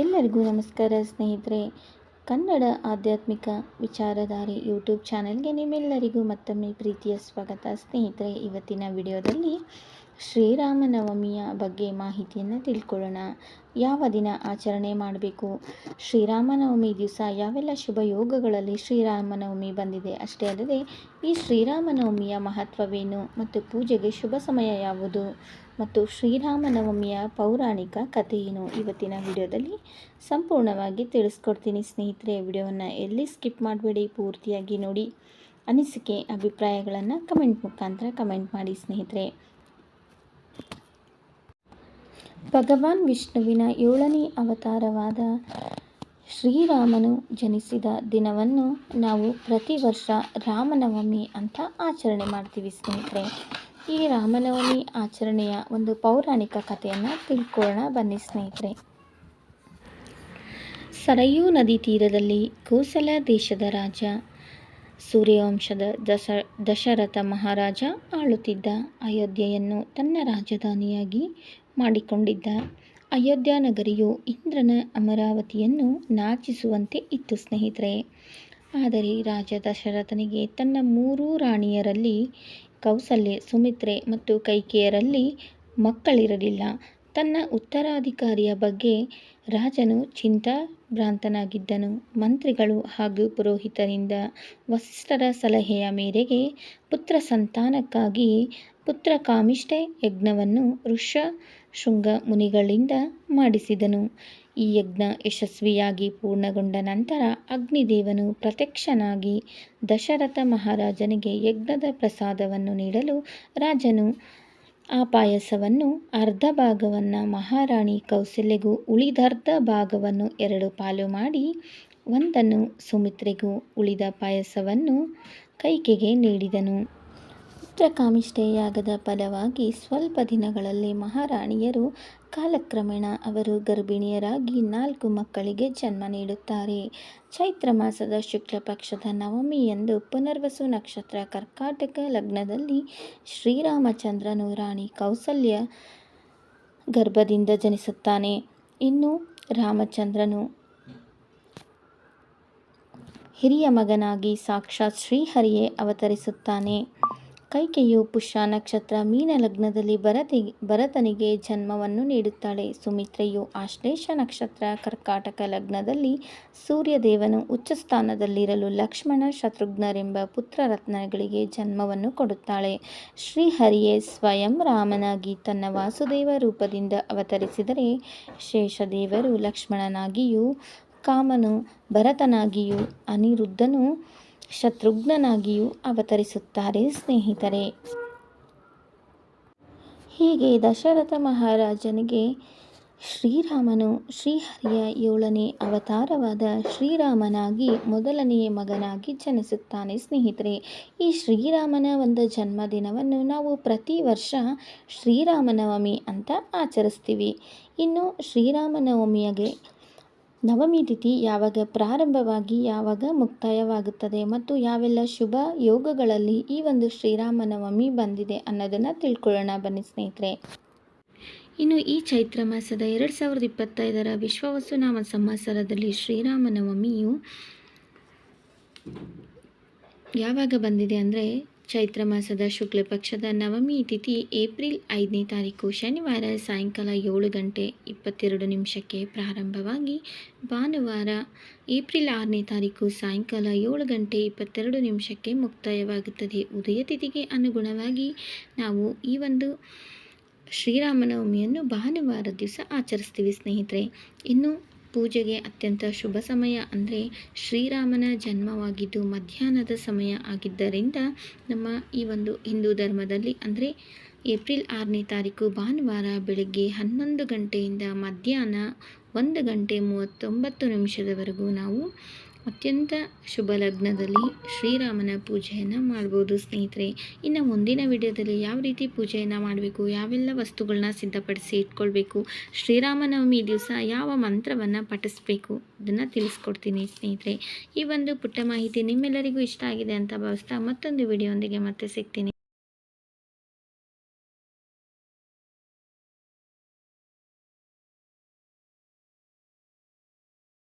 ಎಲ್ಲರಿಗೂ ನಮಸ್ಕಾರ ಸ್ನೇಹಿತರೆ. ಕನ್ನಡ ಆಧ್ಯಾತ್ಮಿಕ ವಿಚಾರಧಾರೆ ಯೂಟ್ಯೂಬ್ ಚಾನೆಲ್ಗೆ ನಿಮ್ಮೆಲ್ಲರಿಗೂ ಮತ್ತೊಮ್ಮೆ ಪ್ರೀತಿಯ ಸ್ವಾಗತ. ಸ್ನೇಹಿತರೆ, ಇವತ್ತಿನ ವಿಡಿಯೋದಲ್ಲಿ ಶ್ರೀರಾಮನವಮಿಯ ಬಗ್ಗೆ ಮಾಹಿತಿಯನ್ನು ತಿಳ್ಕೊಳ್ಳೋಣ. ಯಾವ ದಿನ ಆಚರಣೆ ಮಾಡಬೇಕು? ಶ್ರೀರಾಮನವಮಿ ದಿವಸ ಯಾವೆಲ್ಲ ಶುಭ ಯೋಗಗಳಲ್ಲಿ ಶ್ರೀರಾಮನವಮಿ ಬಂದಿದೆ? ಅಷ್ಟೇ ಅಲ್ಲದೆ, ಈ ಶ್ರೀರಾಮನವಮಿಯ ಮಹತ್ವವೇನು ಮತ್ತು ಪೂಜೆಗೆ ಶುಭ ಸಮಯ ಯಾವುದು? ಮತ್ತು ಶ್ರೀರಾಮನವಮಿಯ ಪೌರಾಣಿಕ ಕಥೆಯೇನು ಇವತ್ತಿನ ವಿಡಿಯೋದಲ್ಲಿ ಸಂಪೂರ್ಣವಾಗಿ ತಿಳಿಸ್ಕೊಡ್ತೀನಿ ಸ್ನೇಹಿತರೆ. ವಿಡಿಯೋವನ್ನು ಎಲ್ಲಿ ಸ್ಕಿಪ್ ಮಾಡಬೇಡಿ, ಪೂರ್ತಿಯಾಗಿ ನೋಡಿ. ಅನಿಸಿಕೆ, ಅಭಿಪ್ರಾಯಗಳನ್ನು ಕಮೆಂಟ್ ಮುಖಾಂತರ ಕಮೆಂಟ್ ಮಾಡಿ ಸ್ನೇಹಿತರೆ. ಭಗವಾನ್ ವಿಷ್ಣುವಿನ ಏಳನೇ ಅವತಾರವಾದ ಶ್ರೀರಾಮನು ಜನಿಸಿದ ದಿನವನ್ನು ನಾವು ಪ್ರತಿ ವರ್ಷ ರಾಮನವಮಿ ಅಂತ ಆಚರಣೆ ಮಾಡ್ತೀವಿ ಸ್ನೇಹಿತರೆ. ಈ ರಾಮನವಮಿ ಆಚರಣೆಯ ಒಂದು ಪೌರಾಣಿಕ ಕಥೆಯನ್ನು ತಿಳ್ಕೊಳ್ಳೋಣ ಬನ್ನಿ ಸ್ನೇಹಿತರೆ. ಸರಯೂ ನದಿ ತೀರದಲ್ಲಿ ಕೋಸಲ ದೇಶದ ರಾಜ, ಸೂರ್ಯವಂಶದ ದಶ, ದಶರಥ ಮಹಾರಾಜ ಆಳುತ್ತಿದ್ದ ಅಯೋಧ್ಯೆಯನ್ನು ತನ್ನ ರಾಜಧಾನಿಯಾಗಿ ಮಾಡಿಕೊಂಡಿದ್ದ ಅಯೋಧ್ಯ ನಗರಿಯು ಇಂದ್ರನ ಅಮರಾವತಿಯನ್ನು ನಾಚಿಸುವಂತೆ ಇತ್ತು, ಸ್ನೇಹಿತರೆ. ಆದರೆ ರಾಜ ದಶರಥನಿಗೆ ತನ್ನ ಮೂರೂ ರಾಣಿಯರಲ್ಲಿ ಕೌಸಲ್ಯ, ಸುಮಿತ್ರೆ ಮತ್ತು ಕೈಕೆಯರಲ್ಲಿ ಮಕ್ಕಳಿರಲಿಲ್ಲ. ತನ್ನ ಉತ್ತರಾಧಿಕಾರಿಯ ಬಗ್ಗೆ ರಾಜನು ಚಿಂತಾಭ್ರಾಂತನಾಗಿದ್ದನು. ಮಂತ್ರಿಗಳು ಹಾಗೂ ಪುರೋಹಿತರಿಂದ ವಸಿಷ್ಠರ ಸಲಹೆಯ ಮೇರೆಗೆ ಪುತ್ರ ಸಂತಾನಕ್ಕಾಗಿ ಪುತ್ರ ಕಾಮಿಷ್ಠೆ ಯಜ್ಞವನ್ನು ಋಷಶೃಂಗ ಮುನಿಗಳಿಂದ ಮಾಡಿಸಿದನು. ಈ ಯಜ್ಞ ಯಶಸ್ವಿಯಾಗಿ ಪೂರ್ಣಗೊಂಡ ನಂತರ ಅಗ್ನಿದೇವನು ಪ್ರತ್ಯಕ್ಷನಾಗಿ ದಶರಥ ಮಹಾರಾಜನಿಗೆ ಯಜ್ಞದ ಪ್ರಸಾದವನ್ನು ನೀಡಲು ರಾಜನು ಆ ಪಾಯಸವನ್ನು ಅರ್ಧ ಭಾಗವನ್ನು ಮಹಾರಾಣಿ ಕೌಸಲ್ಯಗೂ ಉಳಿದರ್ಧ ಭಾಗವನ್ನು ಎರಡು ಪಾಲು ಮಾಡಿ ಒಂದನ್ನು ಸುಮಿತ್ರೆಗೂ ಉಳಿದ ಪಾಯಸವನ್ನು ಕೈಕೆಗೆ ನೀಡಿದನು. ಪುತ್ರಕಾಮಿಷ್ಠೆಯಾಗದ ಫಲವಾಗಿ ಸ್ವಲ್ಪ ದಿನಗಳಲ್ಲಿ ಮಹಾರಾಣಿಯರು ಕಾಲಕ್ರಮೇಣ ಅವರು ಗರ್ಭಿಣಿಯರಾಗಿ ನಾಲ್ಕು ಮಕ್ಕಳಿಗೆ ಜನ್ಮ ನೀಡುತ್ತಾರೆ. ಚೈತ್ರ ಮಾಸದ ಶುಕ್ಲ ಪಕ್ಷದ ನವಮಿಯಂದು ಪುನರ್ವಸು ನಕ್ಷತ್ರ ಕರ್ಕಾಟಕ ಲಗ್ನದಲ್ಲಿ ಶ್ರೀರಾಮಚಂದ್ರನು ರಾಣಿ ಕೌಸಲ್ಯ ಗರ್ಭದಿಂದ ಜನಿಸುತ್ತಾನೆ. ಇನ್ನು ರಾಮಚಂದ್ರನು ಹಿರಿಯ ಮಗನಾಗಿ ಸಾಕ್ಷಾತ್ ಶ್ರೀಹರಿಯೇ ಅವತರಿಸುತ್ತಾನೆ. ಕೈಕೆಯು ಪುಷ್ಯ ನಕ್ಷತ್ರ ಮೀನ ಲಗ್ನದಲ್ಲಿ ಭರತಿ, ಭರತನಿಗೆ ಜನ್ಮವನ್ನು ನೀಡುತ್ತಾಳೆ. ಸುಮಿತ್ರೆಯು ಆಶ್ಲೇಷ ನಕ್ಷತ್ರ ಕರ್ಕಾಟಕ ಲಗ್ನದಲ್ಲಿ ಸೂರ್ಯದೇವನು ಉಚ್ಚ ಸ್ಥಾನದಲ್ಲಿರಲು ಲಕ್ಷ್ಮಣ ಶತ್ರುಘ್ನರೆಂಬ ಪುತ್ರರತ್ನಗಳಿಗೆ ಜನ್ಮವನ್ನು ಕೊಡುತ್ತಾಳೆ. ಶ್ರೀಹರಿಯೇ ಸ್ವಯಂ ರಾಮನಾಗಿ ತನ್ನ ವಾಸುದೇವ ರೂಪದಿಂದ ಅವತರಿಸಿದರೆ ಶೇಷದೇವರು ಲಕ್ಷ್ಮಣನಾಗಿಯೂ ಕಾಮನು ಭರತನಾಗಿಯೂ ಅನಿರುದ್ಧನು ಶತ್ರುಘ್ನನಾಗಿಯೂ ಅವತರಿಸುತ್ತಾರೆ ಸ್ನೇಹಿತರೆ. ಹೀಗೆ ದಶರಥ ಮಹಾರಾಜನಿಗೆ ಶ್ರೀರಾಮನು ಶ್ರೀಹರಿಯ ಏಳನೇ ಅವತಾರವಾದ ಶ್ರೀರಾಮನಾಗಿ ಮೊದಲನೆಯ ಮಗನಾಗಿ ಜನಿಸುತ್ತಾನೆ ಸ್ನೇಹಿತರೆ. ಈ ಶ್ರೀರಾಮನ ಒಂದು ಜನ್ಮದಿನವನ್ನು ನಾವು ಪ್ರತಿ ವರ್ಷ ಶ್ರೀರಾಮನವಮಿ ಅಂತ ಆಚರಿಸ್ತೀವಿ. ಇನ್ನು ಶ್ರೀರಾಮನವಮಿಯಗೆ ನವಮಿ ತಿಥಿ ಯಾವಾಗ ಪ್ರಾರಂಭವಾಗಿ ಯಾವಾಗ ಮುಕ್ತಾಯವಾಗುತ್ತದೆ ಮತ್ತು ಯಾವೆಲ್ಲ ಶುಭ ಯೋಗಗಳಲ್ಲಿ ಈ ಒಂದು ಶ್ರೀರಾಮ ನವಮಿ ಬಂದಿದೆ ಅನ್ನೋದನ್ನು ತಿಳ್ಕೊಳ್ಳೋಣ. ಬನ್ನಿ ಸ್ನೇಹಿತರೆ. ಇನ್ನು ಈ ಚೈತ್ರ ಮಾಸದ ಎರಡು ಸಾವಿರದ ಇಪ್ಪತ್ತೈದರ ವಿಶ್ವವಸುನಾಮ ಸಂವತ್ಸರದಲ್ಲಿ ಶ್ರೀರಾಮನವಮಿಯು ಯಾವಾಗ ಬಂದಿದೆ ಅಂದರೆ ಚೈತ್ರ ಮಾಸದ ಶುಕ್ಲ ಪಕ್ಷದ ನವಮಿ ತಿಥಿ ಏಪ್ರಿಲ್ ಐದನೇ ತಾರೀಕು ಶನಿವಾರ ಸಾಯಂಕಾಲ ಏಳು ಗಂಟೆ ಇಪ್ಪತ್ತೆರಡು ನಿಮಿಷಕ್ಕೆ ಪ್ರಾರಂಭವಾಗಿ ಭಾನುವಾರ ಏಪ್ರಿಲ್ ಆರನೇ ತಾರೀಕು ಸಾಯಂಕಾಲ ಏಳು ಗಂಟೆ ಇಪ್ಪತ್ತೆರಡು ನಿಮಿಷಕ್ಕೆ ಮುಕ್ತಾಯವಾಗುತ್ತದೆ. ಉದಯ ತಿಥಿಗೆ ಅನುಗುಣವಾಗಿ ನಾವು ಈ ಒಂದು ಶ್ರೀರಾಮನವಮಿಯನ್ನು ಭಾನುವಾರ ದಿವಸ ಆಚರಿಸ್ತೀವಿ ಸ್ನೇಹಿತರೆ. ಇನ್ನು ಪೂಜೆಗೆ ಅತ್ಯಂತ ಶುಭ ಸಮಯ ಅಂದರೆ ಶ್ರೀರಾಮನ ಜನ್ಮವಾಗಿದ್ದು ಮಧ್ಯಾಹ್ನದ ಸಮಯ ಆಗಿದ್ದರಿಂದ ನಮ್ಮ ಈ ಒಂದು ಹಿಂದೂ ಧರ್ಮದಲ್ಲಿ ಅಂದರೆ ಏಪ್ರಿಲ್ ಆರನೇ ತಾರೀಕು ಭಾನುವಾರ ಬೆಳಗ್ಗೆ ಹನ್ನೊಂದು ಗಂಟೆಯಿಂದ ಮಧ್ಯಾಹ್ನ ಒಂದು ಗಂಟೆ ಮೂವತ್ತೊಂಬತ್ತು ನಿಮಿಷದವರೆಗೂ ನಾವು ಅತ್ಯಂತ ಶುಭ ಲಗ್ನದಲ್ಲಿ ಶ್ರೀರಾಮನ ಪೂಜೆಯನ್ನು ಮಾಡ್ಬೋದು ಸ್ನೇಹಿತರೆ. ಇನ್ನು ಮುಂದಿನ ವಿಡಿಯೋದಲ್ಲಿ ಯಾವ ರೀತಿ ಪೂಜೆಯನ್ನು ಮಾಡಬೇಕು, ಯಾವೆಲ್ಲ ವಸ್ತುಗಳನ್ನ ಸಿದ್ಧಪಡಿಸಿ ಇಟ್ಕೊಳ್ಬೇಕು, ಶ್ರೀರಾಮನವಮಿ ದಿವಸ ಯಾವ ಮಂತ್ರವನ್ನು ಪಠಿಸ್ಬೇಕು ಅದನ್ನು ತಿಳಿಸ್ಕೊಡ್ತೀನಿ ಸ್ನೇಹಿತರೆ. ಈ ಒಂದು ಪುಟ್ಟ ಮಾಹಿತಿ ನಿಮ್ಮೆಲ್ಲರಿಗೂ ಇಷ್ಟ ಆಗಿದೆ ಅಂತ ಭಾವಿಸ್ತಾ ಮತ್ತೊಂದು ವಿಡಿಯೋಂದಿಗೆ ಮತ್ತೆ ಸಿಗ್ತೀನಿ.